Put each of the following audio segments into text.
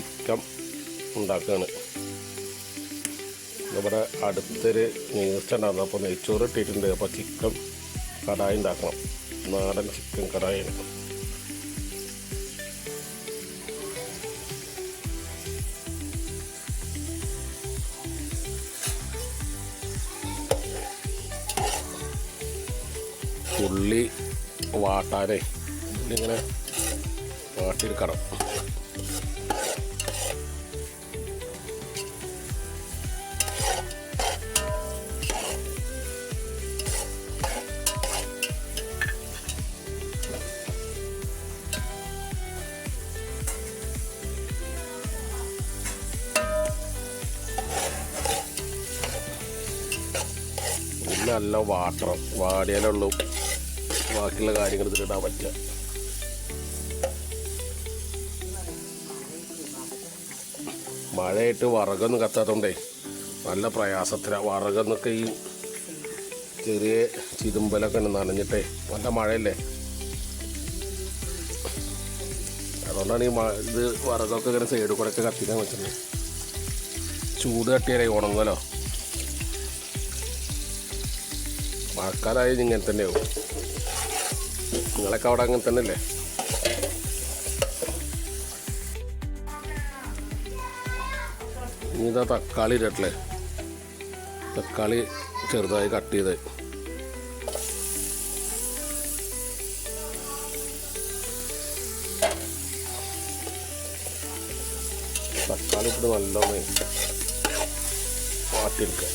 Chicken ഉണ്ടാക്കുകയാണ്. നമ്മുടെ അടുത്തൊരു നീർച്ച ഉണ്ടായിരുന്നു. അപ്പോൾ നെയ്ച്ചോറ് ഇട്ടിട്ടുണ്ട്. അപ്പോൾ ചിക്കൻ കടായി ഉണ്ടാക്കണം. നാടൻ ചിക്കൻ കടായി ഉള്ളി വാട്ടാനേ. ഉള്ളി ഇങ്ങനെ വാട്ടിയെടുക്കണം. നല്ല വാട്ടണം വാടിയാലുള്ളൂ ബാക്കിയുള്ള കാര്യങ്ങൾ ഇതിലിടാൻ പറ്റുക. മഴയായിട്ട് വറകൊന്നും കത്താത്തോണ്ടേ നല്ല പ്രയാസത്തിലാണ് വറകെന്നൊക്കെ ഈ ചെറിയ ചിതുമ്പലൊക്കെ ഉണ്ട് നനഞ്ഞിട്ടേ നല്ല മഴയല്ലേ? അതുകൊണ്ടാണ് ഈ ഇത് വറകൊക്കെ ഇങ്ങനെ സൈഡിൽ കൂടെ ഒക്കെ കത്തിക്കാൻ വെച്ചത് ചൂട് കട്ടിയാലേ ഉണങ്ങുമല്ലോ മഴക്കാലമായി ഇങ്ങനെ തന്നെയാവും. നിങ്ങളൊക്കെ അവിടെ അങ്ങനെ തന്നെയല്ലേ? ഇനി ഇതാ തക്കാളി ഇടട്ടെ തക്കാളി ചെറുതായി കട്ട് ചെയ്ത്. തക്കാളി ഇട്ട് നല്ലോണം വാട്ടിയെടുക്കുക.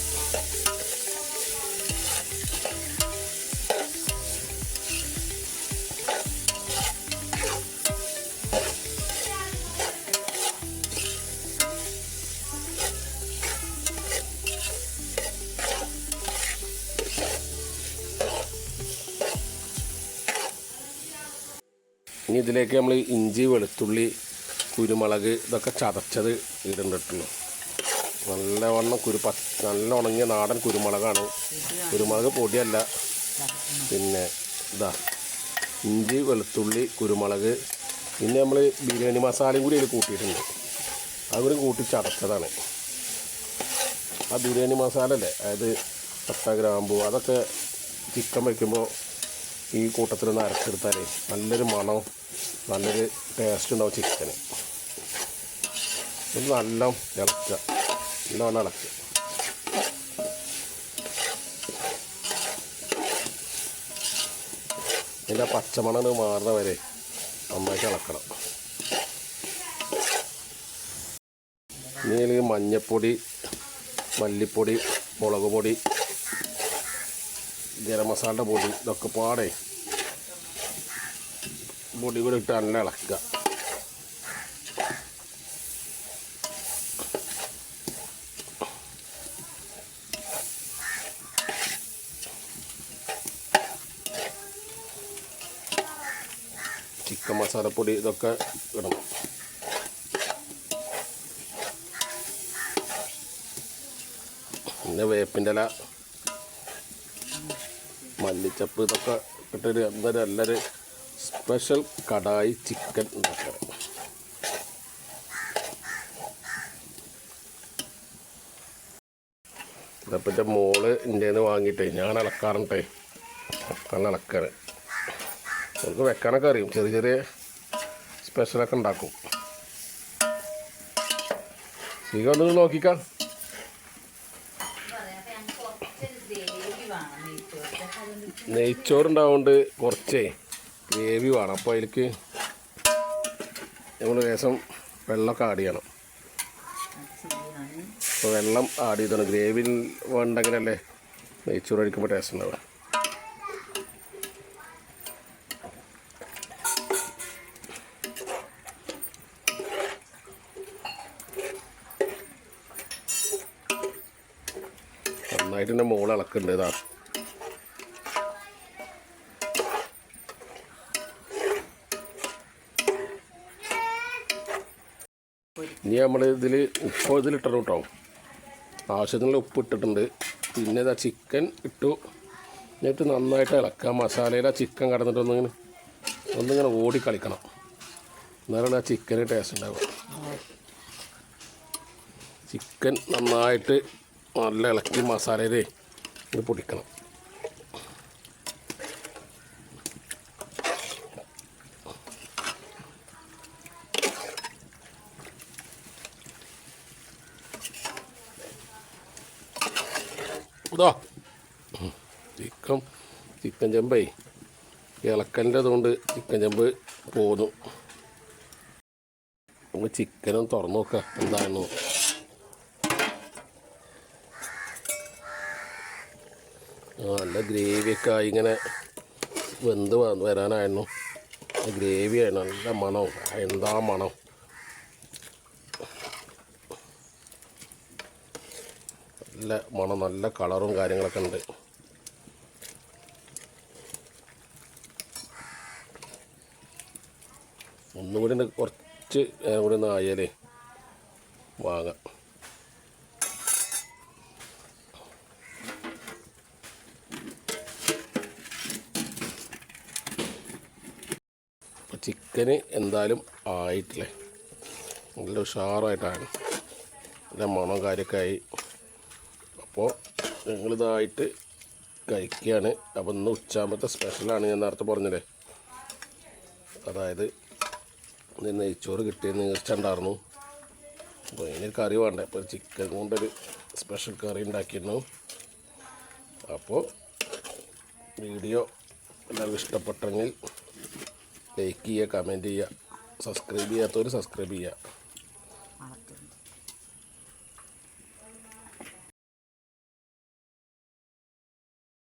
ഇനി ഇതിലേക്ക് നമ്മൾ ഇഞ്ചി വെളുത്തുള്ളി കുരുമുളക് ഇതൊക്കെ ചതച്ചത് ഇടണ്ടിട്ടുള്ളൂ നല്ലവണ്ണം കുരു പ നല്ല ഉണങ്ങിയ നാടൻ കുരുമുളകാണ്. കുരുമുളക് പൊടിയല്ല. പിന്നെ ഇതാ ഇഞ്ചി വെളുത്തുള്ളി കുരുമുളക്. പിന്നെ നമ്മൾ ബിരിയാണി മസാലയും കൂടി അതിൽ കൂട്ടിയിട്ടുണ്ട്. അതുകൂടി കൂട്ടി ചതച്ചതാണ്. ആ ബിരിയാണി മസാല അല്ലേ അതായത് പട്ട ഗ്രാമ്പു അതൊക്കെ ചിക്കൻ വയ്ക്കുമ്പോൾ ഈ കൂട്ടത്തിൽ നിന്ന് അരച്ചെടുത്താൽ നല്ലൊരു മണം നല്ലൊരു ടേസ്റ്റ് ഉണ്ടാവും ചിക്കന് ഇത് നല്ല ഇളക്കുക നല്ലോണം ഇളക്കുക ഇതിന്റെ പച്ചമണം മാറുന്ന വരെ നന്നായിട്ട് ഇളക്കണം. ഇനി മഞ്ഞൾപ്പൊടി മല്ലിപ്പൊടി മുളക് പൊടി ഗരം മസാലയുടെ പൊടി ഇതൊക്കെ പാടേ പൊടി കൂടെ ഇട്ട് നല്ല ഇളക്കുക. ചിക്കൻ മസാലപ്പൊടി ഇതൊക്കെ ഇടണം. പിന്നെ വേപ്പിന്റെ ഇല മല്ലിച്ചപ്പ് ഇതൊക്കെ ഇട്ടൊരു എന്തൊരു നല്ലൊരു സ്പെഷ്യൽ കടായി ചിക്കൻ ഉണ്ടാക്കാം ഇതപ്പം മോൾ എന്റെ വാങ്ങിയിട്ടേ ഞാൻ ഇളക്കാറുണ്ടേ നല്ല ഇളക്കാറ് നമുക്ക് വെക്കാനൊക്കെ അറിയും. ചെറിയ ചെറിയ സ്പെഷ്യലൊക്കെ ഉണ്ടാക്കും. ഒന്ന് നോക്കിക്കാം. നെയ്ച്ചോറുണ്ടാവുകൊണ്ട് കുറച്ചേ ഗ്രേവി വേണം. അപ്പോൾ അതിലേക്ക് നമ്മൾ ലേശം വെള്ളമൊക്കെ ആഡ് ചെയ്യണം. അപ്പോൾ വെള്ളം ആഡ് ചെയ്തണം. ഗ്രേവി വേണ്ടെങ്കിലല്ലേ നെയ്ച്ചോറ് കഴിക്കുമ്പോൾ ടേസ്റ്റ് ഉണ്ടാവുക. നന്നായിട്ട് എന്റെ മോൾ ഇളക്കുന്നുണ്ട് ഇതാ. ഇനി നമ്മൾ ഇതിൽ ഉപ്പ് ഇതിലിട്ടണം കേട്ടോ. ആവശ്യത്തിനുള്ള ഉപ്പ് ഇട്ടിട്ടുണ്ട്. പിന്നെ ഇതാ ചിക്കൻ ഇട്ടു. എന്നിട്ട് നന്നായിട്ട് ഇളക്കുക. മസാലയിൽ ആ ചിക്കൻ കടന്നിട്ട് ഒന്നിങ്ങനെ ഒന്നിങ്ങനെ ഓടി കളിക്കണം. എന്നാലാണ് ആ ചിക്കന് ടേസ്റ്റ് ഉണ്ടാവുക. ചിക്കൻ നന്നായിട്ട് നല്ല ഇളക്കി മസാലയിൽ ഇത് പൊടിക്കണം. ഇതാ. Chicken chicken Champai. ഇളക്കലിന്റെ അതുകൊണ്ട് ചിക്കൻ ചെമ്പ് പോന്നു. നമുക്ക് ചിക്കനും തുറന്നു നോക്കുക എന്താണെന്ന്. നല്ല ഗ്രേവിയൊക്കെ ആയി ഇങ്ങനെ വെന്ത് വരാനായിരുന്നു. വരാനായിരുന്നു ആയിരുന്നു നല്ല മണം. എന്താ മണം? നല്ല മണം നല്ല കളറും കാര്യങ്ങളൊക്കെ ഉണ്ട്. ഒന്നുകൂടി ഒന്ന് കുറച്ച് കൂടി ഒന്ന് ആയാലേ വാങ്ങാം. ചിക്കന് എന്തായാലും ആയിട്ടില്ലേ? നല്ല ഉഷാറായിട്ടാണ്. നല്ല മണം കാര്യമൊക്കെ ആയി. അപ്പോൾ ഞങ്ങളിതായിട്ട് കഴിക്കുകയാണ്. അപ്പോൾ ഇന്ന് ഉച്ചാമ്പത്തെ സ്പെഷ്യലാണ് ഞാൻ നേരത്തെ പറഞ്ഞില്ലേ? അതായത് ഇന്ന് നെയ്ച്ചോറ് കിട്ടിയത് നീർച്ചുണ്ടായിരുന്നു അപ്പോൾ അതിനൊരു കറി വേണ്ടേ? അപ്പോൾ ചിക്കൻ കൊണ്ടൊരു സ്പെഷ്യൽ കറി ഉണ്ടാക്കിയിരുന്നു. അപ്പോൾ വീഡിയോ എല്ലാവർക്കും ഇഷ്ടപ്പെട്ടെങ്കിൽ ലൈക്ക് ചെയ്യുക കമന്റ് ചെയ്യുക സബ്സ്ക്രൈബ് ചെയ്യാത്തവർ സബ്സ്ക്രൈബ് ചെയ്യുക.